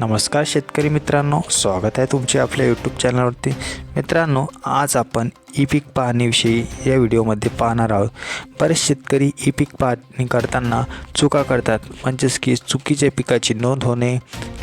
नमस्कार शेतकरी मित्रांनो स्वागत आहे तुमचे आपल्या यूट्यूब चॅनलवरती मित्रांनो आज आपण ई पीक पाहणीविषयी या व्हिडिओमध्ये पाहणार आहोत. बरेच शेतकरी ई पीक पाहणी करताना चुका करतात. म्हणजेच की चुकीच्या पिकाची नोंद होणे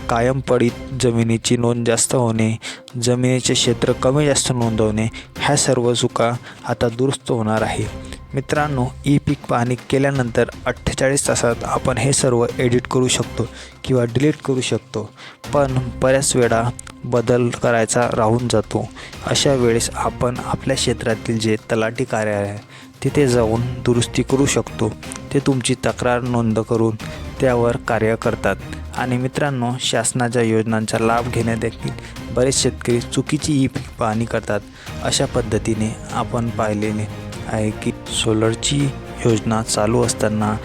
कायम पडीत जमिनीची नोंद जास्त होणे जमिनीचे क्षेत्र कमी जास्त नोंदवणे ह्या सर्व चुका आता दुरुस्त होणार आहे. मित्रांनो ई पीक पाहणी केल्यानंतर अठ्ठेचाळीस तासात आपण हे सर्व एडिट करू शकतो किंवा डिलीट करू शकतो. पण बऱ्याच वेळा बदल करायचा राहून जातो. अशा वेळेस आपण आपल्या क्षेत्रातील जे तलाठी कार्यालय आहे तिथे जाऊन दुरुस्ती करू शकतो. ते तुमची तक्रार नोंद करून त्यावर कार्य करतात. आणि मित्रांनो शासनाच्या योजनांचा लाभ घेण्यादेखील बरेच शेतकरी चुकीची ई पीक पाहणी करतात. अशा पद्धतीने आपण पाहिलेले आहे की सोलरची योजना चालू असताना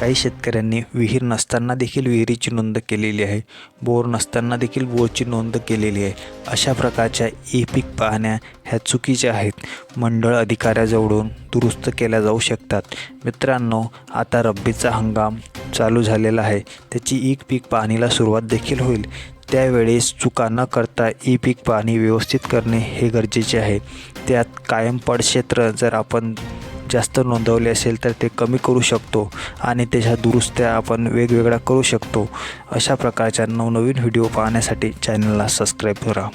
काही शेतकऱ्यांनी विहीर नसताना देखील विहिरीची नोंद केलेली आहे बोर नसताना देखील बोरची नोंद केलेली आहे. अशा प्रकारच्या ई पीक पाहण्या ह्या चुकीच्या आहेत. मंडळ अधिकाऱ्याजवळून दुरुस्त केल्या जाऊ शकतात. मित्रांनो आता रब्बीचा हंगाम चालू झालेला आहे. त्याची ई पीक पाहणीला सुरुवात देखील होईल. त्यावेळेस चुका न करता ई पीक पाणी व्यवस्थित करणे हे गरजेचे आहे. त्यात कायम पडक्षेत्र जर आपण जास्त नोंदवले असेल तर ते कमी करू शकतो आणि त्याच्या दुरुस्त्या आपण वेगवेगळ्या करू शकतो. अशा प्रकारच्या नवनवीन व्हिडिओ पाहण्यासाठी चॅनलला सबस्क्राईब करा.